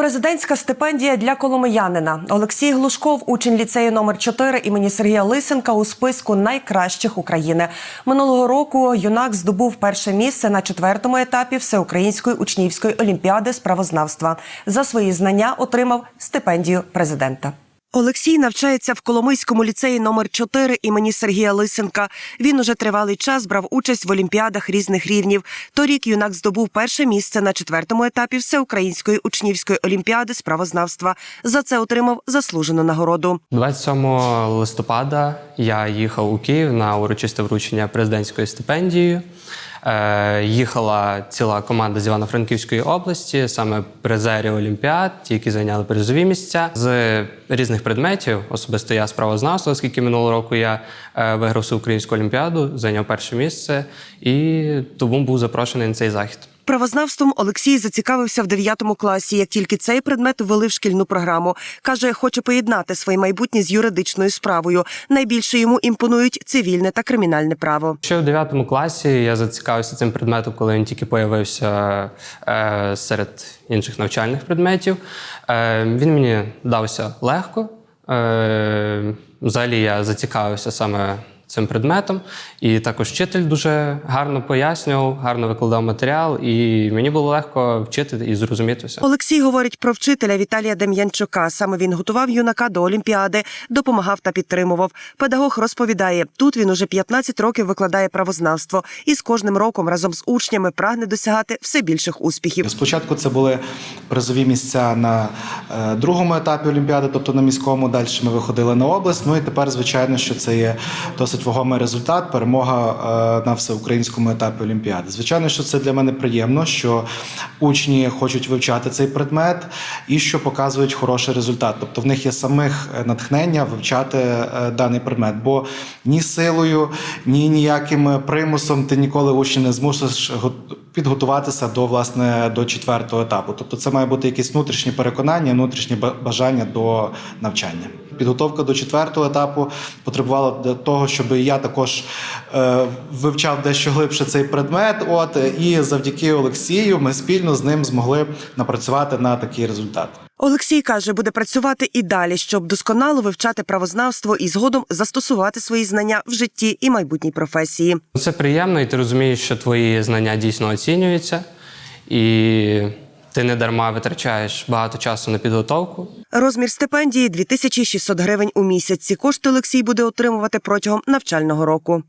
Президентська стипендія для коломиянина Олексій Глушков, учень ліцею номер 4 імені Сергія Лисенка у списку найкращих України. Минулого року юнак здобув перше місце на четвертому етапі всеукраїнської учнівської олімпіади з правознавства. За свої знання отримав стипендію президента. Олексій навчається в Коломийському ліцеї номер 4 імені Сергія Лисенка. Він уже тривалий час брав участь в олімпіадах різних рівнів. Торік юнак здобув перше місце на четвертому етапі всеукраїнської учнівської олімпіади з правознавства. За це отримав заслужену нагороду. 27 листопада я їхав у Київ на урочисте вручення президентської стипендії. Е, їхала ціла команда з Івано-Франківської області, саме призері Олімпіад, ті, які зайняли призові місця з різних предметів. Особисто я справознавство, оскільки минулого року я виграв виграв всеукраїнську олімпіаду, зайняв перше місце і тому був запрошений на цей захід. Правознавством Олексій зацікавився в 9 класі, як тільки цей предмет ввели в шкільну програму. Каже, хоче поєднати своє майбутнє з юридичною справою. Найбільше йому імпонують цивільне та кримінальне право. Ще в 9 класі я зацікавився цим предметом, коли він тільки появився е, серед інших навчальних предметів. Е, він мені дався легко. Е, взагалі я зацікавився саме цим предметом, і також вчитель дуже гарно пояснював, гарно викладав матеріал, і мені було легко вчити і зрозуміти все. Олексій говорить про вчителя Віталія Дем'янчука. Саме він готував юнака до Олімпіади, допомагав та підтримував. Педагог розповідає, тут він уже 15 років викладає правознавство і з кожним роком разом з учнями прагне досягати все більших успіхів. Спочатку це були призові місця на е, другому етапі Олімпіади, тобто на міському. Далі ми виходили на область. Ну і тепер, звичайно, що це є досить вагомий результат, перемога е, на всеукраїнському етапі Олімпіади. Звичайно, що це для мене приємно, що учні хочуть вивчати цей предмет і що показують хороший результат. Тобто в них є самих е, натхнення вивчати е, даний предмет. Бо ні силою, ні ніяким примусом ти ніколи учня не змусиш го- підготуватися до власне до четвертого етапу. Тобто, це має бути якісь внутрішні переконання, внутрішні ба- бажання до навчання. Підготовка до четвертого етапу потребувала для того, щоб я також е, вивчав дещо глибше цей предмет. От і завдяки Олексію ми спільно з ним змогли напрацювати на такий результат. Олексій каже, буде працювати і далі, щоб досконало вивчати правознавство і згодом застосувати свої знання в житті і майбутній професії. Це приємно, і ти розумієш, що твої знання дійсно оцінюються, і ти не дарма витрачаєш багато часу на підготовку. Розмір стипендії 2600 гривень у місяць. Ці кошти Олексій буде отримувати протягом навчального року.